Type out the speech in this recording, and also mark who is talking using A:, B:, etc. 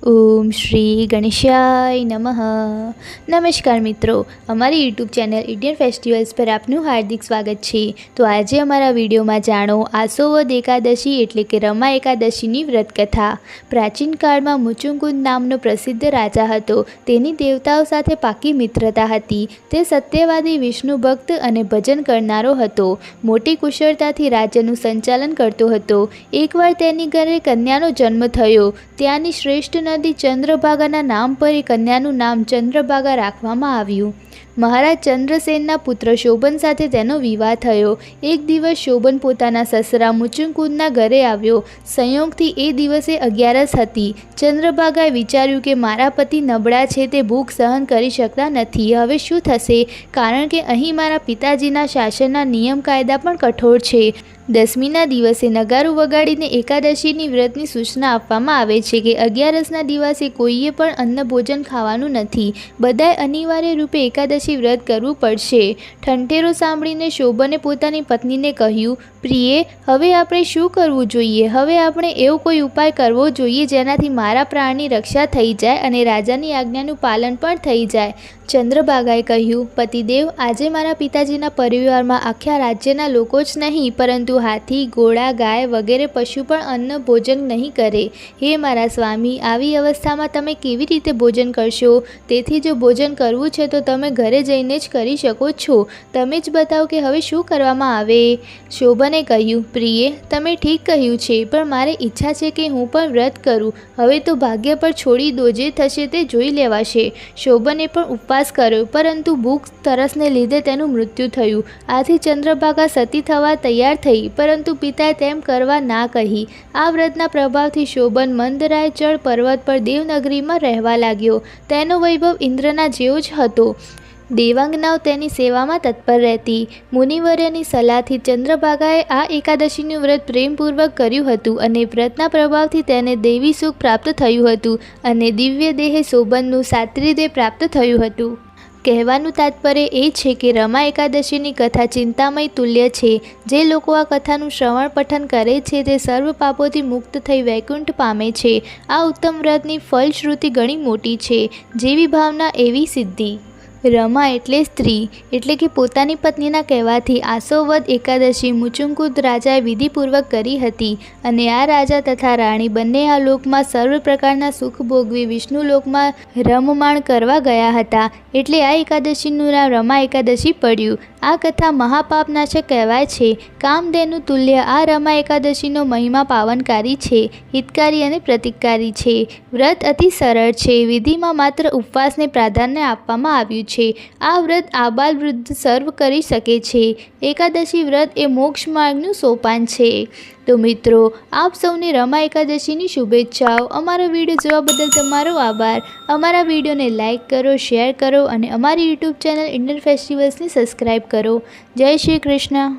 A: ઓમ શ્રી ગણેશાય નમઃ. નમસ્કાર મિત્રો, અમારી યુટ્યુબ ચેનલ ઇન્ડિયન ફેસ્ટિવલ્સ પર આપનું હાર્દિક સ્વાગત છે. તો આજે અમારા વિડીયોમાં જાણો આસોવદ એકાદશી એટલે કે રમા એકાદશીની વ્રતકથા. પ્રાચીન કાળમાં મુચુંકુંદ નામનો પ્રસિદ્ધ રાજા હતો. તેની દેવતાઓ સાથે પાકી મિત્રતા હતી. તે સત્યવાદી વિષ્ણુ ભક્ત અને ભજન કરનારો હતો. મોટી કુશળતાથી રાજ્યનું સંચાલન કરતો હતો. એકવાર તેની ઘરે કન્યાનો જન્મ થયો, ત્યાંની શ્રેષ્ઠ નદી ચંદ્રભાગાના નામ પર એ કન્યાનું નામ ચંદ્રભાગા રાખવામાં આવ્યું. મહારાજ ચંદ્રસેનના પુત્ર શોભન સાથે તેનો વિવાહ થયો. એક દિવસ શોભન પોતાના સસરા મુચુંકુદના ઘરે આવ્યો. સંયોગથી એ દિવસે અગિયારસ હતી. ચંદ્રભાગાએ વિચાર્યું કે મારા પતિ નબળા છે તે ભૂખ સહન કરી શકતા નથી. હવે શું થશે? કારણ કે અહીં મારા પિતાજીના શાસનના નિયમ કાયદા પણ કઠોર છે. દસમીના દિવસે નગારું વગાડીને એકાદશીની વ્રતની સૂચના આપવામાં આવે છે કે અગિયારસના દિવસે કોઈએ પણ અન્ન ભોજન ખાવાનું નથી. બધાએ અનિવાર્ય રૂપે એકાદશી વ્રત કરવું પડશે. ઠંઠેરો સાંભળીને શોભને પોતાની પત્નીને કહ્યું પ્રિયે, હવે આપણે શું કરવું જોઈએ? હવે આપણે એવો કોઈ ઉપાય કરવો જોઈએ જેનાથી મારા પ્રાણની રક્ષા થઈ જાય અને રાજાની આજ્ઞાનું પાલન પણ થઈ જાય. ચંદ્રભાગાએ કહ્યું, પતિદેવ, આજે મારા પિતાજીના પરિવારમાં આખા રાજ્યના લોકો જ નહીં, પરંતુ હાથી, ઘોડા, ગાય વગેરે પશુ પણ અન્ન ભોજન નહીં કરે. હે મારા સ્વામી, આવી અવસ્થામાં તમે કેવી રીતે ભોજન કરશો? તેથી જો ભોજન કરવું છે તો તમે ઘરે જઈને જ કરી શકો છો. તમે જ બતાવો કે હવે શું કરવામાં આવે. શોભને કહ્યું, પ્રિયે, તમે ઠીક કહ્યું છે, પણ મારે ઈચ્છા છે કે હું પણ વ્રત કરું. હવે તો ભાગ્ય પર છોડી દો, જે થશે તે જોઈ લેવાશે. શોભને પણ ઉપવાસ કર્યો, પરંતુ ભૂખ તરસને લીધે તેનું મૃત્યુ થયું. આથી ચંદ્રભાગા સતી થવા તૈયાર થઈ, પરંતુ પિતાએ તેમ કરવા ના કહી. આ વ્રતના પ્રભાવથી શોભન મંદરાય ચળ પર્વત પર દેવનગરીમાં રહેવા લાગ્યો. તેનો વૈભવ ઇન્દ્રના જેવો જ હતો. દેવાંગનાઓ તેની સેવામાં તત્પર રહેતી. મુનિવર્યની સલાહથી ચંદ્રભાગાએ આ એકાદશીનું વ્રત પ્રેમપૂર્વક કર્યું હતું અને વ્રતના પ્રભાવથી તેને દેવી સુખ પ્રાપ્ત થયું હતું અને દિવ્ય દેહે શોભનનું સાત્રી દેહ પ્રાપ્ત થયું હતું. કહેવાનું તાત્પર્ય એ છે કે રમા એકાદશીની કથા ચિંતામય તુલ્ય છે. જે લોકો આ કથાનું શ્રવણ પઠન કરે છે તે સર્વ પાપોથી મુક્ત થઈ વૈકુંઠ પામે છે. આ ઉત્તમ વ્રતની ફલશ્રુતિ ઘણી મોટી છે. જેવી ભાવના એવી સિદ્ધિ. રમા એટલે સ્ત્રી. એટલે કે પોતાની પત્નીના કહેવાથી આસોવદ એકાદશી મુચુંકુદ રાજાએ વિધિપૂર્વક કરી હતી. અને આ રાજા તથા રાણી બંને આ લોકમાં સર્વ પ્રકારના સુખ ભોગવી વિષ્ણુ લોકમાં રમમાણ કરવા ગયા હતા. એટલે આ એકાદશીનું નામ રમા એકાદશી પડ્યું. આ કથા મહાપાપનાશક કહેવાય છે. કામધેનુ તુલ્ય આ રમા એકાદશીનો મહિમા પાવનકારી છે, હિતકારી અને પ્રતિકારી છે. વ્રત અતિ સરળ છે, વિધિમાં માત્ર ઉપવાસને પ્રાધાન્ય આપવામાં આવ્યું છે. આ વ્રત આબાલ વૃદ્ધ સર્વ કરી શકે છે. એકાદશી વ્રત એ મોક્ષ માર્ગનું સોપાન છે. તો મિત્રો, આપ સૌને રમા એકાદશીની શુભેચ્છાઓ. અમારો વીડિયો જોવા બદલ તમારો આભાર. અમારા વિડીયોને લાઇક કરો, શેર કરો અને અમારી યુટ્યુબ ચેનલ ઇન્ડિયન ફેસ્ટિવલ્સને સબસ્ક્રાઈબ કરો. જય શ્રી કૃષ્ણ.